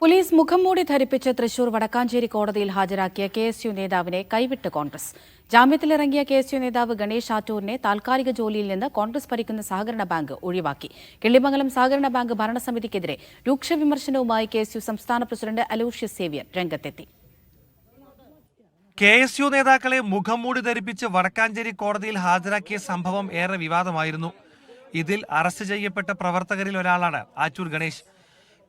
Police മുഖം മൂടി ധരിപ്പിച്ച് തൃശൂർ വടക്കാഞ്ചേരി കോടതിയിൽ ഹാജരാക്കിയ കെ എസ് യു നേതാവിനെ കൈവിട്ട് കോൺഗ്രസ്. ജാമ്യത്തിലിറങ്ങിയ കെ എസ് യു നേതാവ് ഗണേഷ് ആറ്റൂരിനെ താൽക്കാലിക ജോലിയിൽ നിന്ന് കോൺഗ്രസ് ഭരിക്കുന്ന സഹകരണ ബാങ്ക് ഒഴിവാക്കി. കിള്ളിമംഗലം സഹകരണ ബാങ്ക് ഭരണസമിതിക്കെതിരെ രൂക്ഷ വിമർശനവുമായി കെ എസ് യു സംസ്ഥാന പ്രസിഡന്റ് അലൂഷ്യസ് സേവ്യർ രംഗത്തെത്തി. കെ എസ് യു നേതാക്കളെ മുഖം മൂടി ധരിപ്പിച്ച് വടക്കാഞ്ചേരി കോടതിയിൽ ഹാജരാക്കിയ സംഭവം ഏറെ വിവാദമായിരുന്നു. ഇതിൽ അറസ്റ്റ് ചെയ്യപ്പെട്ട പ്രവർത്തകരിൽ ഒരാളാണ് ആറ്റൂർ ഗണേഷ്.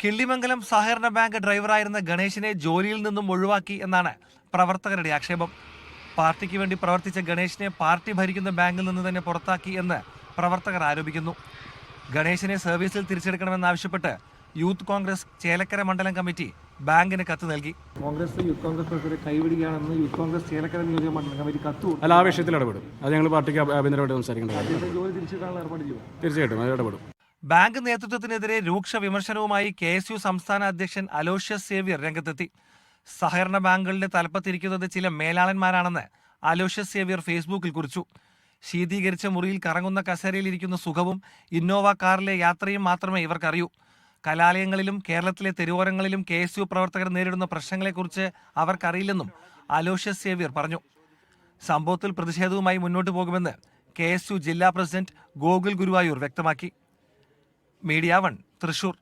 കിള്ളിമംഗലം സഹകരണ ബാങ്ക് ഡ്രൈവറായിരുന്ന ഗണേശിനെ ജോലിയിൽ നിന്നും ഒഴിവാക്കി എന്നാണ് പ്രവർത്തകരുടെ ആക്ഷേപം. പാർട്ടിക്ക് വേണ്ടി പ്രവർത്തിച്ച ഗണേശിനെ പാർട്ടി ഭരിക്കുന്ന ബാങ്കിൽ നിന്ന് തന്നെ പുറത്താക്കി എന്ന് പ്രവർത്തകർ ആരോപിക്കുന്നു. ഗണേശിനെ സർവീസിൽ തിരിച്ചെടുക്കണമെന്നാവശ്യപ്പെട്ട് യൂത്ത് കോൺഗ്രസ് ചേലക്കര മണ്ഡലം കമ്മിറ്റി ബാങ്കിന് കത്ത് നൽകി. കോൺഗ്രസ് യൂത്ത് കോൺഗ്രസ് കൈവിടുകയാണെന്ന് യൂത്ത് കോൺഗ്രസ് ചേലക്കര നിയോജക മണ്ഡലം കമ്മിറ്റി കത്ത്. അല്ല ആ വിഷയത്തിൽ ഇടപെടും. അത് ഞങ്ങൾ പാർട്ടിക്ക് ആഭ്യ- ആഭ്യന്തരമായിട്ട് സംസാരിക്കേണ്ടത്. ജോലി തിരിച്ചെടുക്കാനുള്ള ഏർപ്പാട് ചെയ്യും. തീർച്ചയായിട്ടും അത് ഇടപെടും. ബാങ്ക് നേതൃത്വത്തിനെതിരെ രൂക്ഷ വിമർശനവുമായി കെ എസ് യു സംസ്ഥാന അധ്യക്ഷൻ അലോഷ്യസ് സേവ്യർ രംഗത്തെത്തി. സഹകരണ ബാങ്കുകളുടെ തലപ്പത്തിരിക്കുന്നത് ചില മേലാളന്മാരാണെന്ന് അലോഷ്യസ് സേവ്യർ ഫേസ്ബുക്കിൽ കുറിച്ചു. ശീതീകരിച്ച മുറിയിൽ കറങ്ങുന്ന കസേരയിലിരിക്കുന്ന സുഖവും ഇന്നോവ കാറിലെ യാത്രയും മാത്രമേ ഇവർക്കറിയൂ. കലാലയങ്ങളിലും കേരളത്തിലെ തെരുവോരങ്ങളിലും കെ എസ് യു പ്രവർത്തകർ നേരിടുന്ന പ്രശ്നങ്ങളെക്കുറിച്ച് അവർക്കറിയില്ലെന്നും അലോഷ്യസ് സേവ്യർ പറഞ്ഞു. സംഭവത്തിൽ പ്രതിഷേധവുമായി മുന്നോട്ട് പോകുമെന്ന് കെ ജില്ലാ പ്രസിഡന്റ് ഗോകുൽ ഗുരുവായൂർ വ്യക്തമാക്കി. Media One Thrissur.